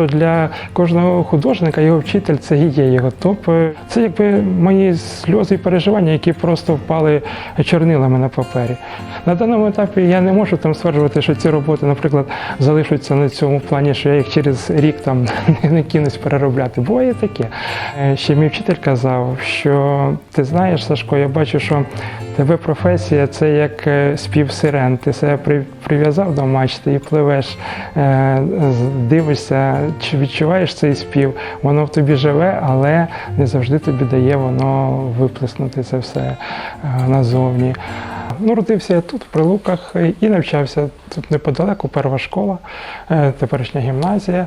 Взагалі-то для кожного художника його вчитель це і є його топ. Це якби мої сльози і переживання, які просто впали чорнилами на папері. На даному етапі я не можу там стверджувати, що ці роботи, наприклад, залишаться на цьому плані, що я їх через рік там не кинусь переробляти. Буває таке. Е, Ще мій вчитель казав, що ти знаєш, Сашко, я бачу, що тебе професія це як е, спів сирен. Ти себе при- прив'язав до мачти і пливеш, е, дивишся, чи відчуваєш цей спів. Воно в тобі живе, але не завжди тобі дає воно виплеснути це все е, назовні. Ну, родився я тут, в Прилуках, і навчався тут неподалеку, перша школа, е, теперішня гімназія.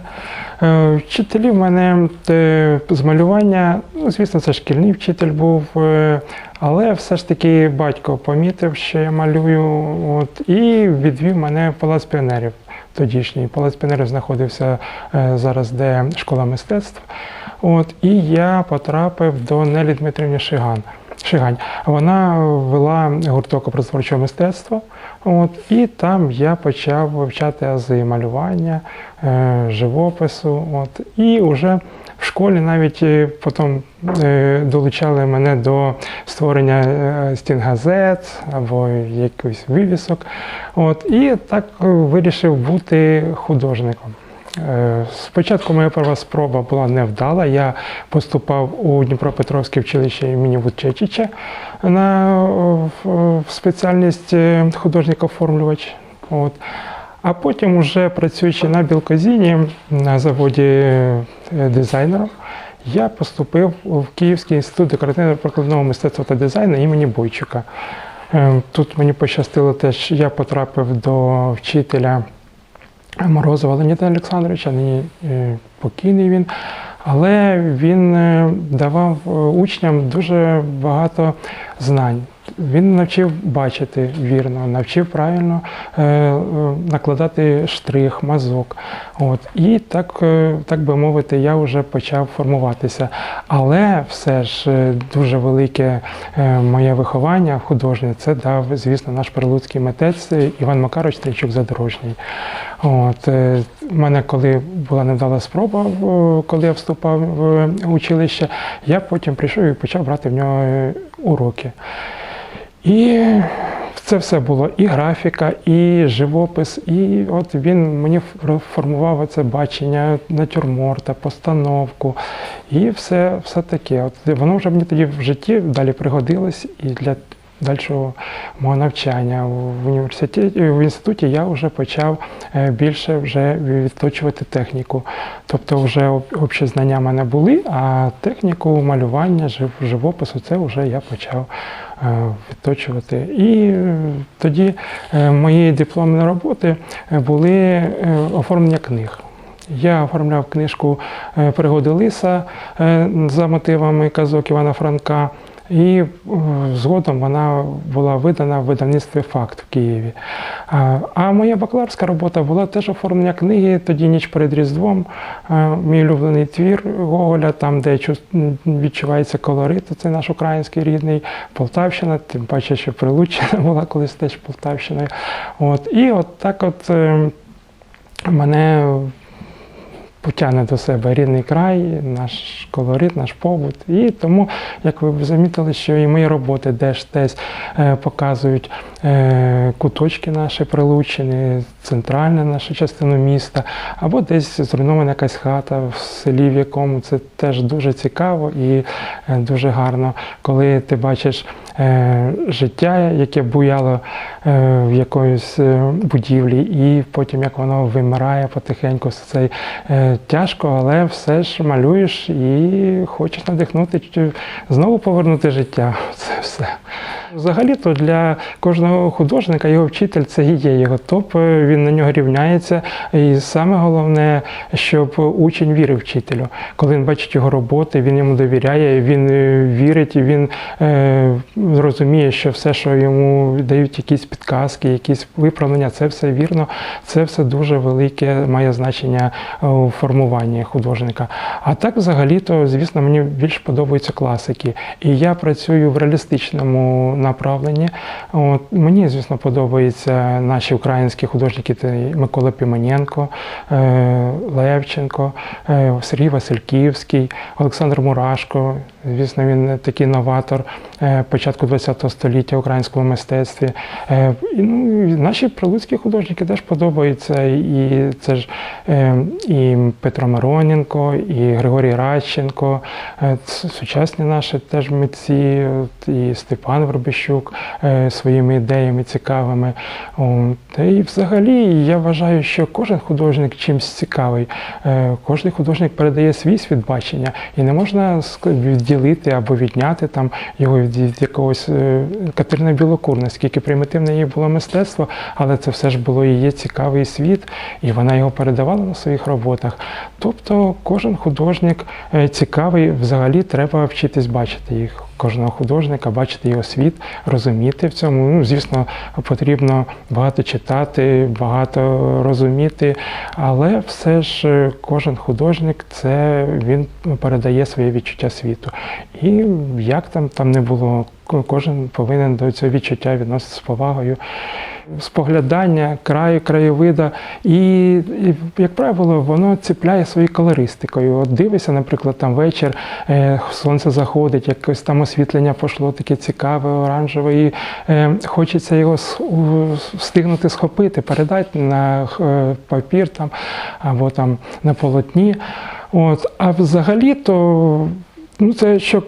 Е, Вчителі в мене е, з малювання, ну, звісно, це шкільний вчитель був, е, але все ж таки батько помітив, що я малюю, от, і відвів мене в палац піонерів. Тодішній палац піонерів знаходився е, зараз, де школа мистецтв. От, і я потрапив до Нелі Дмитрівні Шиган. Шигань. Вона вела гурток образотворчого мистецтва. От, і там я почав вивчати ази малювання, е, живопису. От, і вже в школі навіть е, потім е, долучали мене до створення е, стінгазет або якихось вивісок. От, і так вирішив бути художником. Спочатку моя перша спроба була невдала. Я поступав у Дніпропетровське училище імені Вудчечича на спеціальність художник-оформлювач. От. А потім, уже працюючи на білкозіні на заводі е, дизайнером, я поступив в Київський інститут декоративно-прикладного мистецтва та дизайну імені Бойчука. Е, Тут мені пощастило теж, я потрапив до вчителя Морозова Леоніда Олександровича, нині е, покійний він. Але він давав учням дуже багато знань. Він навчив бачити вірно, навчив правильно е, е, накладати штрих, мазок. От. І так, е, так би мовити, я вже почав формуватися. Але все ж дуже велике моє виховання художнє це дав, звісно, наш прилуцький митець Іван Макарович Стрійчук Задорожній. От, в мене, коли була невдала спроба, коли я вступав в училище, я потім прийшов і почав брати в нього уроки. І це все було і графіка, і живопис, і от він мені формував це бачення натюрморта, постановку, і все, все таке. От воно вже мені тоді в житті далі пригодилось і для дальшого мого навчання в університеті в інституті я вже почав е, більше вже відточувати техніку. Тобто вже об- общі знання в мене були, а техніку малювання, живопису це вже я почав відточувати. І е, тоді е, мої дипломні роботи е, були е, оформлення книг. Я оформляв книжку е, Пригоди Лиса е, за мотивами казок Івана Франка. І е, згодом вона була видана в видавництві Факт в Києві. А, моя бакалаврська робота була теж оформлення книги тоді ніч перед Різдвом. Е, Мій улюблений твір Гоголя, там, де відчувається колорит, це наш український рідний Полтавщина, тим паче, що Прилуччина була колись теж Полтавщиною. От, і от так от е, мене потягне до себе рідний край, наш колорит, наш побут. І тому, як ви б замітили, що і мої роботи десь десь е, показують е, куточки наші прилучені, центральну нашу частину міста, або десь зруйнована якась хата в селі, в якому це теж дуже цікаво і е, дуже гарно, коли ти бачиш життя, яке буяло е, в якоїсь е, будівлі, і потім як воно вимирає потихеньку. Це е, тяжко, але все ж малюєш і хочеш надихнути, знову повернути життя. Це все. Взагалі-то для кожного художника його вчитель це і є його топ, е, він на нього рівняється. І саме головне, щоб учень вірив вчителю. Коли він бачить його роботи, він йому довіряє, він е, вірить, він е, розуміє, що все, що йому дають якісь підказки, якісь виправлення, це все вірно, це все дуже велике має значення е, у формуванні художника. А так, взагалі-то, звісно, мені більш подобаються класики. І я працюю в реалістичному направленні. От, мені, звісно, подобаються наші українські художники, Микола Пімененко, е, Левченко, е, Сергій Васильківський, Олександр Мурашко. Звісно, він такий новатор е, початку ХХ століття в українському мистецтві. Ну, наші прилуцькі художники теж подобаються. І це ж і Петро Мироненко, і Григорій Радченко, сучасні наші теж митці, і Степан Вербищук е, своїми ідеями цікавими. Та і взагалі я вважаю, що кожен художник чимсь цікавий. Е, Кожен художник передає свій світ бачення, і не можна відділити або відняти там його від, якогось е, Катерина Білокур, наскільки примітивне її було мистецтво, але це все ж було її цікавий світ, і вона його передавала на своїх роботах. Тобто кожен художник цікавий, взагалі треба вчитись бачити їх. Кожного художника, бачити його світ, розуміти в цьому. Ну, звісно, потрібно багато читати, багато розуміти, але все ж е, кожен художник це він передає своє відчуття світу. І як там там не було, кожен повинен до цього відчуття відноситися з повагою. Споглядання краю, краєвида, і, і, як правило, воно ціпляє своєю колористикою. От дивишся, наприклад, там вечір, е, сонце заходить, якось там освітлення пішло таке цікаве, оранжеве, і е, хочеться його встигнути схопити, передати на е, папір там, або там на полотні. От, а взагалі-то Ну, це що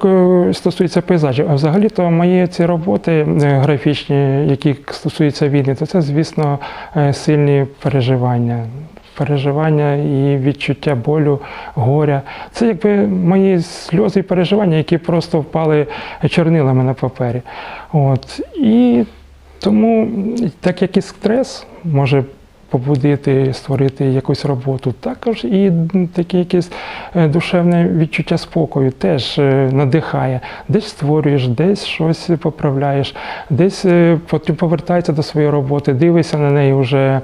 е, стосується пейзажів. А взагалі-то мої ці роботи е, графічні, які стосуються війни, то це, звісно, е, сильні переживання. Переживання і відчуття болю, горя. Це якби мої сльози і переживання, які просто впали чорнилами на папері. От. І тому, так як і стрес може побудити, створити якусь роботу. Також і таке якесь е, душевне відчуття спокою теж е, надихає. Десь створюєш, десь щось поправляєш, десь е, потім повертається до своєї роботи, дивишся на неї вже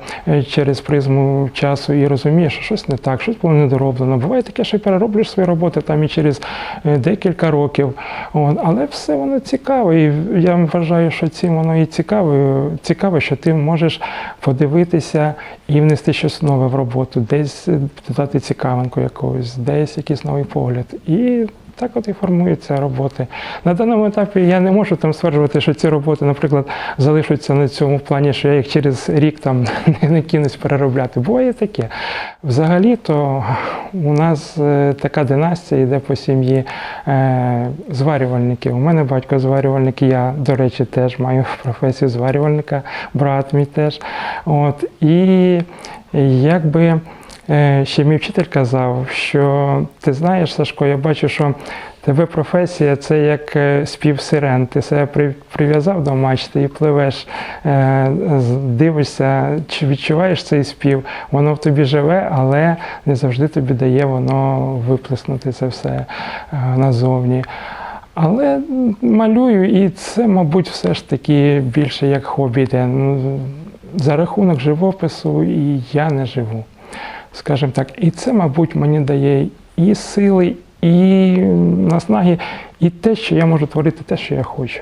через призму часу і розумієш, що щось не так, щось було недороблено. Буває таке, що перероблюєш свої роботи там і через декілька років. Але все воно цікаве. І я вважаю, що цим воно і цікаве, цікаве, що ти можеш подивитися і внести щось нове в роботу, десь е, додати цікавинку якогось, десь якийсь новий погляд. І так от і формуються роботи. На даному етапі я не можу там стверджувати, що ці роботи, наприклад, залишаться на цьому плані, що я їх через рік там не, кинусь переробляти. Буває таке. Взагалі-то у нас е, така династія йде по сім'ї е, зварювальників. У мене батько зварювальник, я, до речі, теж маю професію зварювальника, брат мій теж. От, і якби ще мій вчитель казав, що ти знаєш, Сашко, я бачу, що тебе професія це як е, спів сирен. Ти себе прив'язав до мачти і пливеш, е, дивишся, чи відчуваєш цей спів. Воно в тобі живе, але не завжди тобі дає воно виплеснути це все е, назовні. Але малюю, і це, мабуть, все ж таки більше як хобі йде. За рахунок живопису і я не живу. Скажімо так, і це, мабуть, мені дає і сили, і наснаги, і те, що я можу творити, те, що я хочу.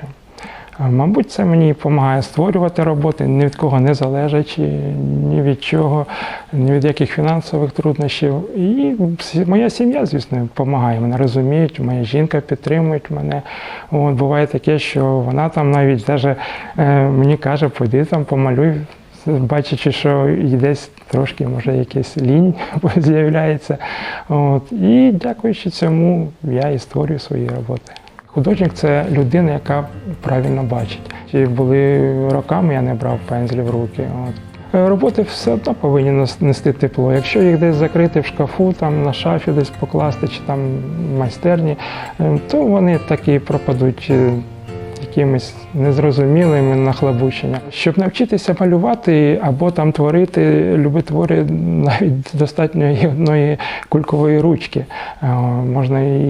Мабуть, це мені допомагає створювати роботи, ні від кого не залежачи, ні від чого, ні від яких фінансових труднощів. І моя сім'я, звісно, допомагає. Мене розуміють, моя жінка підтримує мене. От, буває таке, що вона там навіть даже, е, мені каже, пойди там помалюй. Бачачи, що десь трошки може якась лінь з'являється. От. І дякуючи цьому я і створюю свої роботи. Художник це людина, яка правильно бачить. Чи були роками, я не брав пензлі в руки. От. Роботи все одно повинні нес- нести тепло. Якщо їх десь закрити в шкафу, там на шафі десь покласти, чи там в майстерні, е, то вони так і пропадуть. Якимись незрозумілими нахлабучення. Щоб навчитися малювати або там творити любі твори, навіть достатньо і одної кулькової ручки. Е, Можна і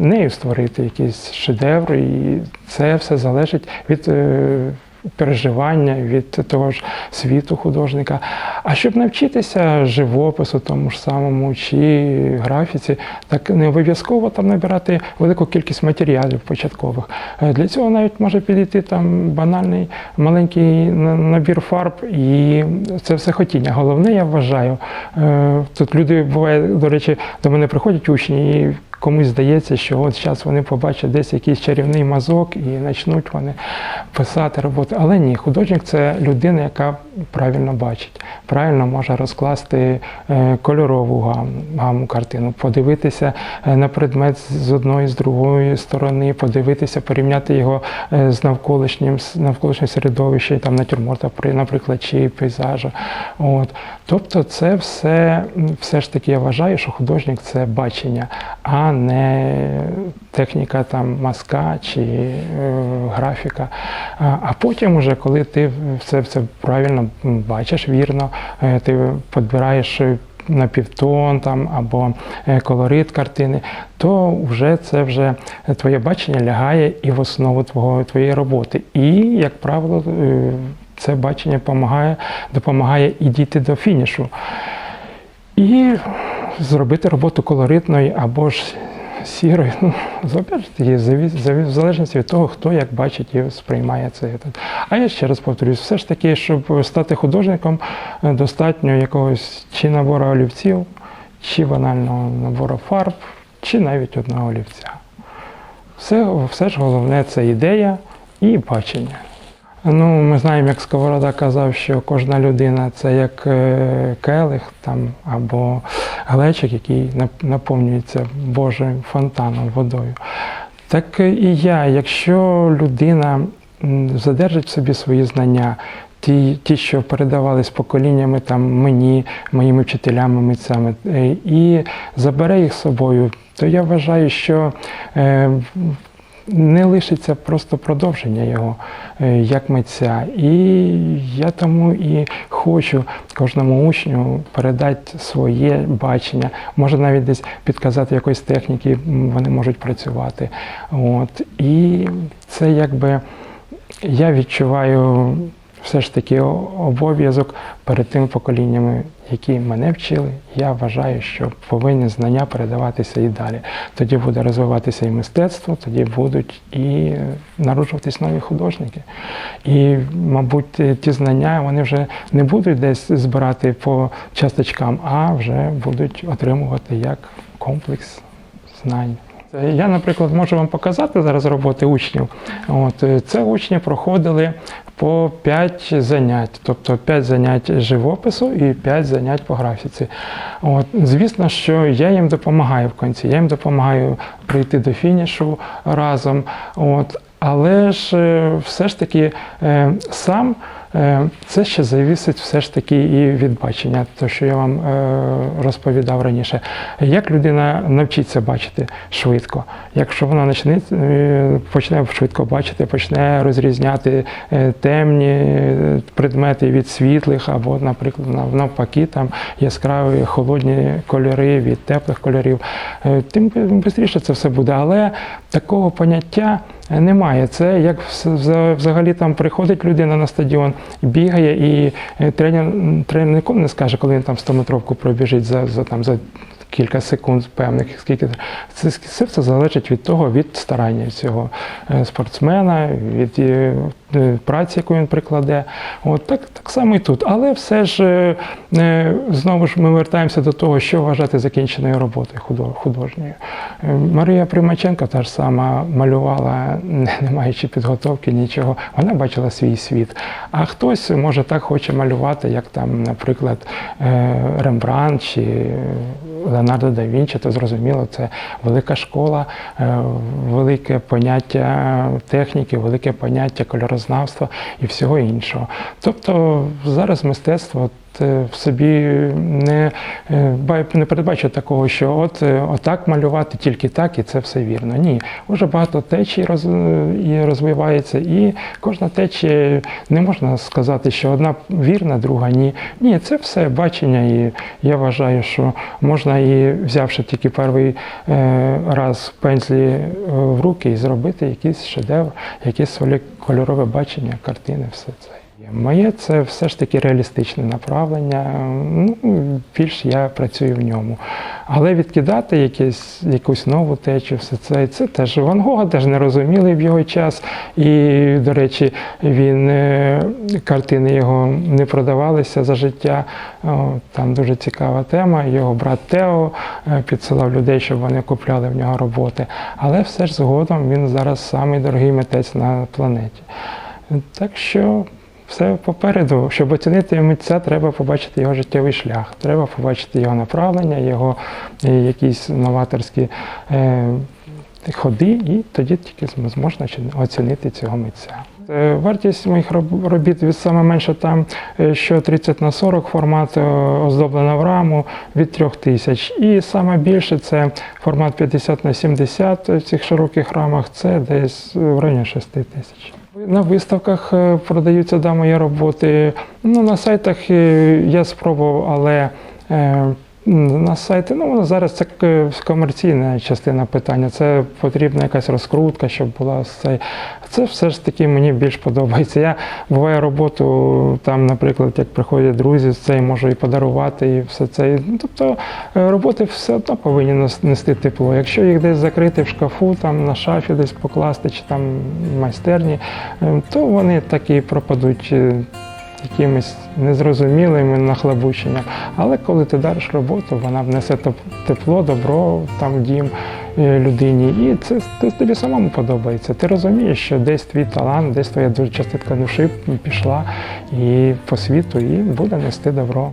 нею створити якийсь шедевр, і це все залежить від е, переживання, від того ж світу художника. А щоб навчитися живопису, тому ж самому чи графіці, так не обов'язково там набирати велику кількість матеріалів початкових. Е, Для цього навіть може підійти там банальний маленький набір фарб, і це все хотіння. Головне, я вважаю, е, тут люди буває, до речі, до мене приходять учні і. Комусь здається, що от зараз вони побачать десь якийсь чарівний мазок і почнуть вони писати роботи. Але ні, художник це людина, яка правильно бачить, правильно може розкласти е, кольорову гаму, гаму картину, подивитися е, на предмет з одної, з другої сторони, подивитися, порівняти його е, з навколишнім, з навколишнім середовищем, там натюрморта, наприклад, чи пейзажа. От. Тобто це все, все ж таки я вважаю, що художник це бачення, а не техніка там мазка чи е, графіка. А, потім, уже, коли ти все, все правильно бачиш, вірно, е, ти підбираєш на півтон там або е, колорит картини, то вже це вже твоє бачення лягає і в основу твого, твоєї роботи. І, як правило, е, це бачення допомагає, допомагає і дійти до фінішу. І зробити роботу колоритною або ж сірою. Ну, заві- в залежності від того, хто як бачить і сприймає це. А я ще раз повторюсь, все ж таки, щоб стати художником, е, достатньо якогось чи набору олівців, чи банального набору фарб, чи навіть одного олівця. Все, все ж головне це ідея і бачення. Ну, ми знаємо, як Сковорода казав, що кожна людина це як е, келих там, або глечик, який наповнюється Божим фонтаном, водою. Так і я, якщо людина задержить в собі свої знання, ті, ті, що передавались поколіннями там, мені, моїми вчителями, митцями, е, і забере їх з собою, то я вважаю, що е, не лишиться просто продовження його е, як митця. І я тому і хочу кожному учню передати своє бачення, може навіть десь підказати якоїсь техніки, вони можуть працювати. От. І це якби я відчуваю все ж таки обов'язок перед тими поколіннями, які мене вчили. Я вважаю, що повинні знання передаватися і далі. Тоді буде розвиватися і мистецтво, тоді будуть і народжуватись нові художники. І, мабуть, ті- ті знання вони вже не будуть десь збирати по часточкам, а вже будуть отримувати як комплекс знань. Я, наприклад, можу вам показати зараз роботи учнів. От, е, це учні проходили по 5 занять, тобто 5 занять живопису і 5 занять по графіці. От, звісно, що я їм допомагаю в кінці, я їм допомагаю прийти до фінішу разом. От, але ж е, все ж таки е, сам це ще завісить все ж таки і від бачення, те, що я вам е, розповідав раніше. Як людина навчиться бачити швидко? Якщо вона почне, е, почне швидко бачити, почне розрізняти е, темні е, предмети від світлих, або, наприклад, нав- навпаки, там яскраві холодні кольори від теплих кольорів, е, тим швидше це все буде. Але такого поняття е, немає. Це як взагалі там приходить людина на стадіон, бігає, і е, тренер, тренер нікому не скаже, коли він там 100-метровку пробіжить за, за, там, за кілька секунд певних, скільки це, все залежить від того, від старання цього е, спортсмена, від е, праці, яку він прикладе. От так, так само і тут. Але все ж е, е, знову ж ми вертаємося до того, що вважати закінченою роботою художньою. Е, Марія Примаченко та ж сама малювала, не маючи підготовки, нічого. Вона бачила свій світ. А хтось може так хоче малювати, як там, наприклад, е, Рембрандт чи е, Леонардо да Вінчі, то зрозуміло, це велика школа, е, велике поняття техніки, велике поняття кольорознавства і всього іншого. Тобто зараз мистецтво в собі не, е, не передбачує такого, що от е, отак малювати, тільки так, і це все вірно. Ні, дуже багато течій роз, і розвивається, і кожна течія не можна сказати, що одна вірна, друга ні. Ні, це все бачення, і я вважаю, що можна і взявши тільки перший е, раз пензлі е, в руки і зробити якийсь шедевр, якесь кольорове бачення, картини, все це. Моє це все ж таки реалістичне направлення. Ну, більш я працюю в ньому. Але відкидати якесь, якусь нову течію, все це, це теж Ван Гога теж не розуміли в його час. І, до речі, він е, картини його не продавалися за життя. Там дуже цікава тема. Його брат Тео е, підсилав людей, щоб вони купляли в нього роботи. Але все ж згодом він зараз самий дорогий митець на планеті. Так що все попереду. Щоб оцінити митця, треба побачити його життєвий шлях, треба побачити його направлення, його е, якісь новаторські е, ходи, і тоді тільки зм- зможна оцінити цього митця. Е, Вартість моїх робіт від саме менше там, що 30 на 40 формат оздоблена в раму від 3 тисяч. І саме більше це формат 50 на 70 в цих широких рамах, це десь в районі 6 тисяч. На виставках е, продаються да, мої роботи. Ну, на сайтах е, я спробував, але е, на сайти, ну зараз це е, комерційна частина питання. Це потрібна якась розкрутка, щоб була цей. Це все ж таки мені більш подобається. Я буває роботу там, наприклад, як приходять друзі, це я можу і подарувати, і все це. Ну, Тобто е, роботи все одно повинні нести тепло. Якщо їх десь закрити в шкафу, там на шафі десь покласти, чи там в майстерні, е, то вони так і пропадуть. Якимись незрозумілими нахлабученням. Але коли ти дариш роботу, вона внесе тепло, добро там дім е, людині. І це, це тобі самому подобається. Ти розумієш, що десь твій талант, десь твоя частинка душі пішла і по світу, і буде нести добро.